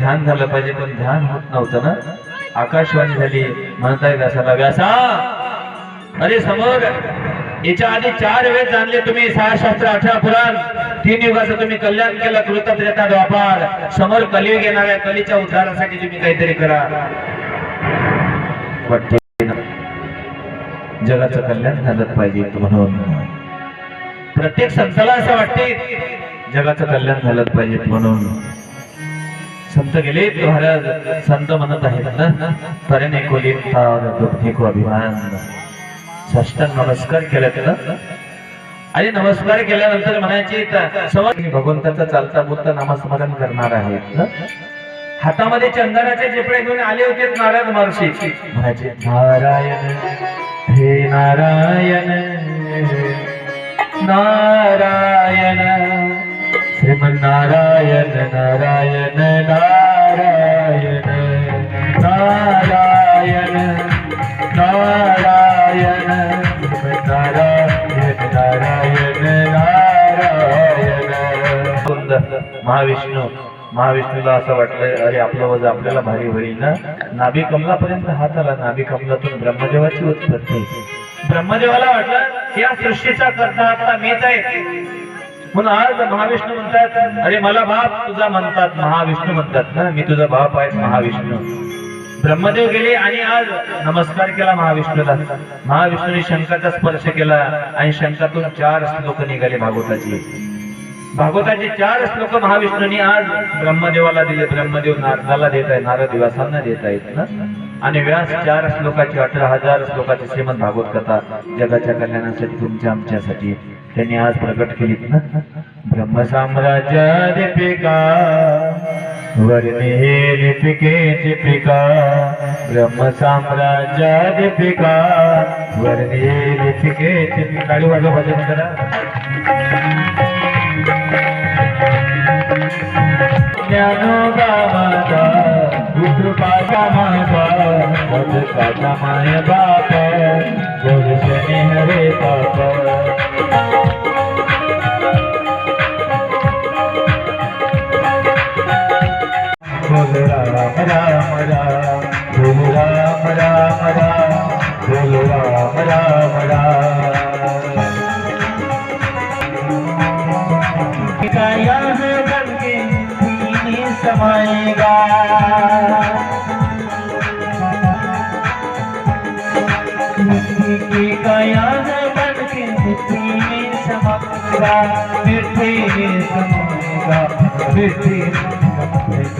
ध्यान झालं पाहिजे पण ध्यान होत नव्हतं ना. आकाशवाणी झाली म्हणताय व्यासाला व्यासा अरे समोर याच्या आधी चार वेळ जाणले तुम्ही सहा शास्त्र अठरा पुराण. तीन युगाचं तुम्ही कल्याण केलं कृतज्ञता व्यापार समोर कलियुग येणार आहे कलीच्या उद्धारासाठी तुम्ही काहीतरी करा. वाटते जगाचं कल्याण झालं पाहिजे म्हणून. प्रत्येक संस्थाला असं वाटते जगाचं कल्याण झालं पाहिजे म्हणून. संत गेले महाराज संत म्हणत आहेत. ना तऱ्हेने कोली को अभिमान. साष्टांग नमस्कार केला त्याला आणि नमस्कार केल्यानंतर म्हणायची त- भगवंताचा चालता बोलता नामस्मरण करणार आहेत ना हातामध्ये चंदनाचे चिपळे घेऊन आले होते नारायण महर्षी. म्हणायचे नारायण हे नारायण नारायण श्रीमन्नारायण नारायण नारायण नारायण नारायण महाविष्णू महाविष्णूला असं वाटलं अरे आपलं वज आपल्याला भारी होईल ना? नाभी कमलापर्यंत हात आला नाभी कमलातून ब्रह्मदेवाची उत्पत्ती. ब्रह्मदेवाला वाटलं या सृष्टीचा करता आता मीच आहे. म्हणून आज महाविष्णू म्हणतात अरे मला बाप तुझा म्हणतात महाविष्णू म्हणतात ना? मी तुझा बाप आहे महाविष्णू. ब्रह्मदेव गेले आणि आज नमस्कार केला महाविष्णूला. महाविष्णूने शंकाचा स्पर्श केला आणि शंकातून चार श्लोक निघाले भागवताची. भागवताचे चार श्लोक महाविष्णूने आज ब्रह्मदेवाला दिले. ब्रह्मदेव नारदाला देत आहे नारद व्यासांना देत आहेत ना? आणि व्यास चार श्लोकाची अठरा हजार श्लोकाची श्रीमद भागवत कथा जगाच्या कल्याणासाठी तुमच्या आमच्यासाठी त्यांनी आज प्रकट केलीत ना? ब्रह्मसाम्राज्य दीपिका वर्णे लिपिके दीपिका ब्रह्मसाम्राज्य दीपिका वर्णे लिपिके दीपिका वाजव भजन करा ज्ञानोबा माझा कृपाचा माझा काचा माय बाप गोड स्नेह रे बाप. राम राम राम, बोल राम राम राम, बोल राम राम राम। काया समाएगा। की समाएगा। मिट्टी समाएगा।